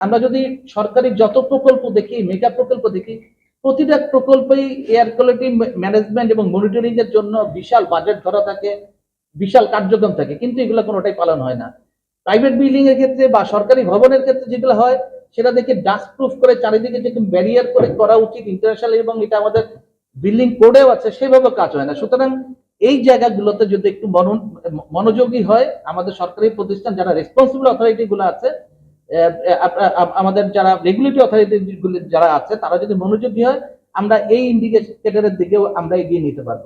আমরা যদি সরকারি যত প্রকল্প দেখি মেগা প্রকল্প দেখি, প্রতিটা প্রকল্পেই এয়ার কোয়ালিটি ম্যানেজমেন্ট এবং মনিটরিং এর জন্য বিশাল বাজেট ধরা থাকে, বিশাল কার্যক্রম থাকে, কিন্তু এগুলো কোনোটাই পালন হয় না। প্রাইভেট বিল্ডিং এর ক্ষেত্রে বা সরকারি ভবনের ক্ষেত্রে যেগুলো হয়, সেটা দেখে ডাস্ট প্রুফ করে চারিদিকে যে ব্যারিয়ার করে করা উচিত ইন্টারন্যাশনাল এবং এটা আমাদের বিল্ডিং কোডেও আছে সেভাবে কাজ হয় না। সুতরাং এই জায়গাগুলোতে যদি একটু মনো- মনোযোগী হয়, আমাদের সরকারি প্রতিষ্ঠান যারা রেসপন্সিবল অথরিটি গুলো আছে আমাদের যারা রেগুলেটরি অথরিটিগুলি যারা আছে, তারা যদি মনোযোগী হয়, আমরা এই ইন্ডিকেটরের দিকেও আমরা এগিয়ে নিতে পারব।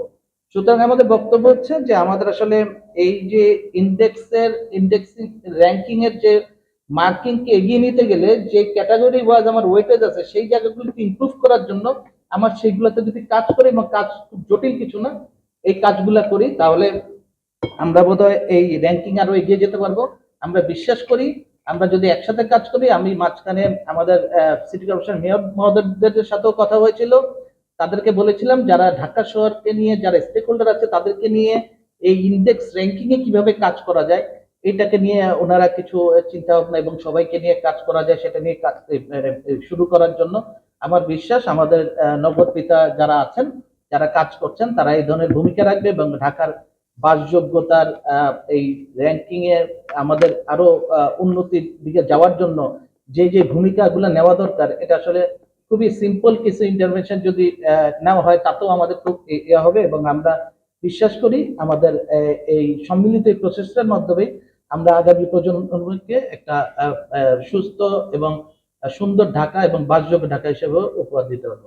সুতরাং আমাদের বক্তব্য হচ্ছে যে, আমাদের আসলে এই যে ইন্ডেক্সের ইন্ডেক্সিং র্যাঙ্কিং এর যে মার্কিং কে এগিয়ে নিতে গেলে, যে ক্যাটাগরি ওয়াইজ আমার ওয়েটেজ আছে, সেই জায়গাগুলোকে ইমপ্রুভ করার জন্য আমার সেইগুলোতে যদি কাজ করি এবং কাজ খুব জটিল কিছু না, এই কাজগুলা করি, তাহলে আমরা বোধহয় এই র্যাঙ্কিং আরও এগিয়ে যেতে পারব। আমরা বিশ্বাস করি আমরা যদি একসাথে কাজ করি, আমি মাঝখানে আমাদের সিটি কর্পোরেশন মেয়র মহোদয়দের সাথেও কথা হয়েছিল। তাদেরকে বলেছিলাম, যারা ঢাকা শহরকে নিয়ে, যারা স্টেক হোল্ডার আছে, তাদেরকে নিয়ে এই ইন্ডেক্স র্যাঙ্কিং এ কীভাবে কাজ করা যায়, এটাকে নিয়ে ওনারা কিছু চিন্তা ভাবনা এবং সবাইকে নিয়ে কাজ করা যায়, সেটা নিয়ে কাজ শুরু করার জন্য। আমার বিশ্বাস, আমাদের নগর পিতা যারা আছেন, যারা কাজ করছেন, তারা এই ধরনের ভূমিকা রাখবে এবং ঢাকার বাসযোগ্যতার এই র্যাঙ্কিং এ আমাদের আরও উন্নতির দিকে যাওয়ার জন্য যে যে ভূমিকাগুলো নেওয়া দরকার, এটা আসলে খুবই সিম্পল কিছু ইন্টারভেনশন যদি নেওয়া হয়, তাতেও আমাদের খুব ইয়ে হবে এবং আমরা বিশ্বাস করি আমাদের এই সম্মিলিত প্রচেষ্টার মাধ্যমে আমরা আগামী প্রজন্মকে একটা সুস্থ এবং সুন্দর ঢাকা এবং বাসযোগ্য ঢাকা হিসেবে উপহার দিতে পারব।